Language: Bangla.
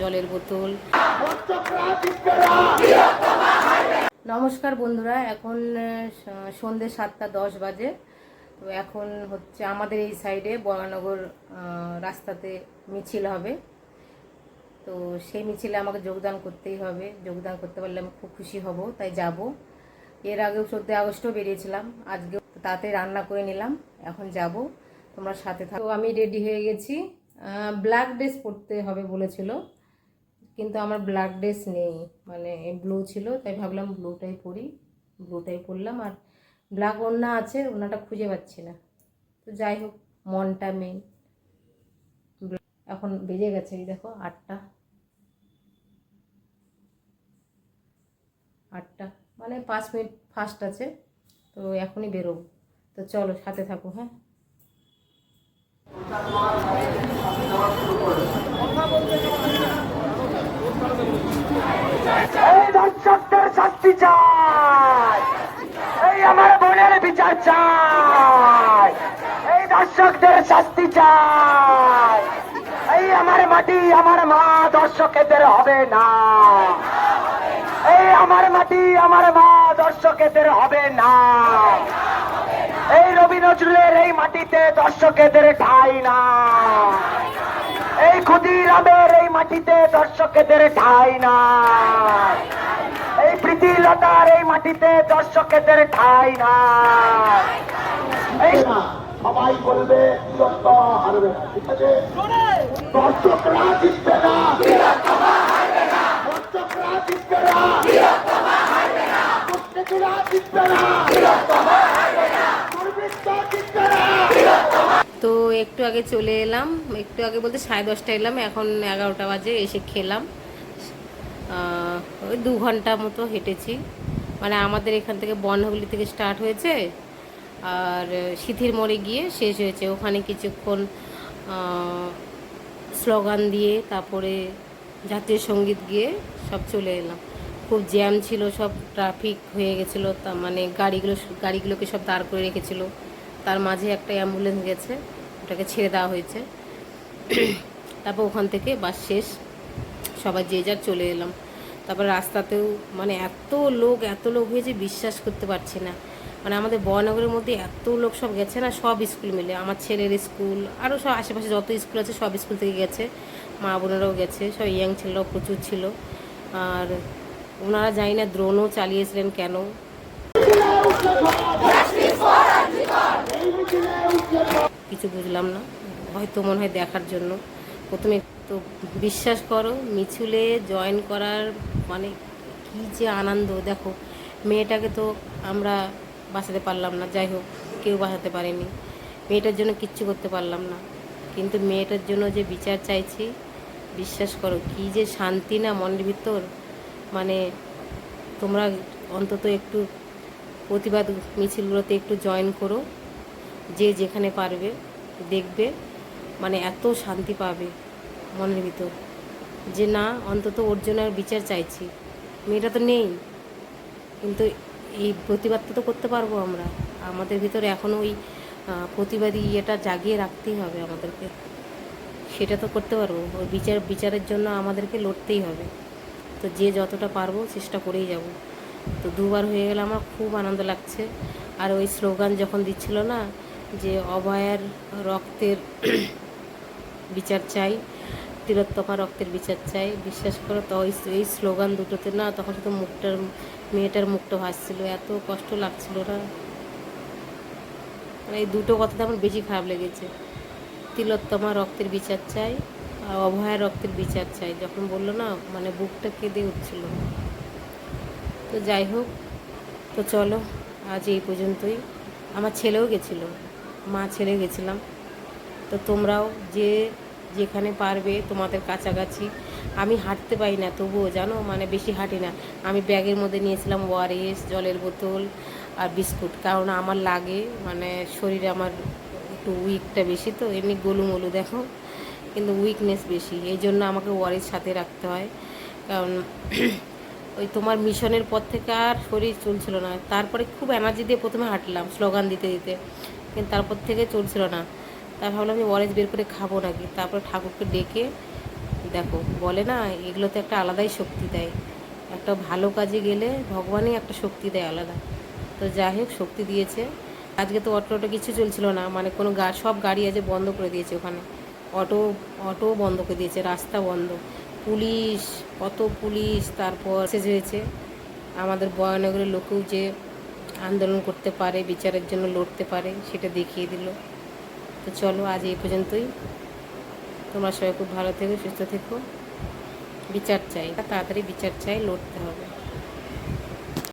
জলের বোতল। নমস্কার বন্ধুরা, এখন সন্ধ্যে সাতটা দশ বাজে। তো এখন হচ্ছে আমাদের এই সাইডে বরানগর রাস্তাতে মিছিল হবে। তো সেই মিছিলে আমাকে যোগদান করতেই হবে। যোগদান করতে পারলে আমি খুব খুশি হব, তাই যাব। এর আগেও চোদ্দোই আগস্টও বেরিয়েছিলাম। আজকে তাতে রান্না করে নিলাম। এখন যাব। তোমরা সাথে থাকো। আমি রেডি হয়ে গেছি। ব্ল্যাক ড্রেস পরতে হবে বলেছিল, কিন্তু আমার ব্ল্যাক ড্রেস নেই মানে ব্লু ছিল, তাই ভাবলাম ব্লুটাই পরি ব্লুটাই পরলাম, আর ব্ল্যাক ওড়না আছে, ওড়নাটা খুঁজে পাচ্ছি না। তো যাই হোক, মনটা মেন এখন বেজে গেছে, এই দেখো, আটটা। আটটা মানে পাঁচ মিনিট ফাস্ট আছে, তো এখনই বেরোবো। তো চলো, সাথে থাকো হ্যাঁ? এই দর্শকদের শাস্তি চাই। এই আমার মাটি, আমার মা দর্শকেদের হবে না। এই আমার মাটি, আমার মা দর্শকেদের হবে না। নজরুলের এই মাটিতে দর্শকেদের ঠাই না। এই ক্ষুদিরামের এই মাটিতে দর্শকেদের ঠাই না। এই প্রীতিলতার এই মাটিতে দর্শকেদের ঠাই না। এই সবাই বলবে দর্শকরা জিতবে না। দর্শকরা জিতবে না। জিতবে না দুর্বৃত্ত জিতবে না তো একটু আগে চলে এলাম, একটু আগে বলতে সাড়ে দশটা এলাম, এখন এগারোটা বাজে, এসে খেলাম। ওই দু ঘণ্টা মতো হেঁটেছি। মানে আমাদের এখান থেকে বনহুগলি থেকে স্টার্ট হয়েছে, আর সিথির মোড়ে গিয়ে শেষ হয়েছে। ওখানে কিছুক্ষণ স্লোগান দিয়ে, তারপরে জাতীয় সংগীত গিয়ে সব চলে এলাম। খুব জ্যাম ছিল, সব ট্রাফিক হয়ে গেছিল, তা মানে গাড়িগুলো, গাড়িগুলোকে সব দাঁড় করে রেখেছিলো। তার মাঝে একটা অ্যাম্বুলেন্স গেছে, ওটাকে ছেড়ে দেওয়া হয়েছে। তারপর ওখান থেকে বাস শেষ, সবাই যে যার চলে এলাম। তারপর রাস্তাতেও মানে এত লোক এত লোক হয়েছে বিশ্বাস করতে পারছি না। মানে আমাদের বনগরের মধ্যে এত লোক সব গেছে না, সব স্কুল মিলে। আমার ছেলের স্কুল আরও সব আশেপাশে যত স্কুল আছে সব স্কুল থেকে গেছে। মা বোনেরাও গেছে, সব ইয়াং ছেলেরাও প্রচুর ছিল। আর ওনারা জানি না, দ্রোণও চালিয়েছিলেন কেন। কিছু বুঝলাম না। হয়তো মনে হয় দেখার জন্য। প্রথমে তো বিশ্বাস করো, মিছিলে জয়েন করার মানে কী যে আনন্দ, দেখো। মেয়েটাকে তো আমরা বাঁচাতে পারলাম না, যাই হোক, কেউ বাঁচাতে পারেনি। মেয়েটার জন্য কিচ্ছু করতে পারলাম না। কিন্তু মেয়েটার জন্য যে বিচার চাইছি, বিশ্বাস করো, কি যে শান্তি না মনের ভিতর। মানে তোমরা অন্তত একটু প্রতিবাদ মিছিলগুলোতে একটু জয়েন করো। যে যেখানে পারবে, দেখবে মানে এত শান্তি পাবে মনের ভিতর। যে না, অন্তত ওর জন্য আর বিচার চাইছি। মেয়েটা তো নেই। কিন্তু এই প্রতিবাদটা তো করতে পারব আমরা। আমাদের ভিতরে এখনও ওই প্রতিবাদী ইয়েটা জাগিয়ে রাখতেই হবে আমাদেরকে। সেটা তো করতে পারব। ওই বিচার, বিচারের জন্য আমাদেরকে লড়তেই হবে। তো যে যতটা পারব চেষ্টা করেই যাব। তো দুবার হয়ে গেলে আমার খুব আনন্দ লাগছে। আর ওই স্লোগান যখন দিচ্ছিল না যে অভয়ার রক্তের বিচার চাই তিলোত্তমা রক্তের বিচার চাই। বিশ্বাস করো, তো এই স্লোগান দুটোতে না, তখন শুধু মুখটার, মেয়েটার মুখটা ভাসছিল। এত কষ্ট লাগছিল না। মানে এই দুটো কথাতে আমার বেশি খারাপ লেগেছে। তিলোত্তমা রক্তের বিচার চাই, আর অভয়া রক্তের বিচার চাই। যখন বলল না মানে বুকটা কেঁদে উঠছিল। তো যাই হোক, তো চলো, আজ এই পর্যন্তই। আমার ছেলেও গেছিল। মা ছেড়ে গেছিলাম। তো তোমরাও যে যেখানে পারবে তোমাদের কাছাকাছি। আমি হাঁটতে পারি না, তবুও জানো? মানে বেশি হাঁটি না। আমি ব্যাগের মধ্যে নিয়েছিলাম ওয়ারেস জলের বোতল আর বিস্কুট। কারণ আমার লাগে মানে শরীরে আমার একটু উইকটা বেশি তো, এমনি গোলুমলু দেখো। কিন্তু উইকনেস বেশি। এই জন্য আমাকে ওয়ারেস সাথে রাখতে হয়। কারণ ওই তোমার মিশনের পর থেকে আর শরীর চলছিল না। তারপরে খুব এনার্জি দিয়ে প্রথমে হাঁটলাম স্লোগান দিতে দিতে। কিন্তু তারপর থেকে চলছিল না। তার ভাবলাম যে ওয়ারেস বের করে খাব নাকি? তারপর ঠাকুরকে ডেকে, দেখো, বলে না, এগুলো তো একটা আলাদাই শক্তি দেয়। একটা ভালো কাজে গেলে ভগবানই একটা শক্তি দেয় আলাদা। তো যাই হোক, শক্তি দিয়েছে। আজকে তো অটো অটো কিছু চলছিল না মানে কোনো গা, সব গাড়ি আজ বন্ধ করে দিয়েছে ওখানে। অটো অটো বন্ধ করে দিয়েছে, রাস্তা বন্ধ। পুলিশ কত পুলিশ, তারপর শেষ হয়েছে। আমাদের বয়নগরের লোকেও যে আন্দোলন করতে পারে, বিচারের জন্য লড়তে পারে, সেটা দেখিয়ে দিল। তো চলো, আজ এই পর্যন্তই। তোমরা সবাই খুব ভালো থেকো, সুস্থ থেকো। বিচার চাই, তাড়াতাড়ি বিচার চাই, লড়তে হবে।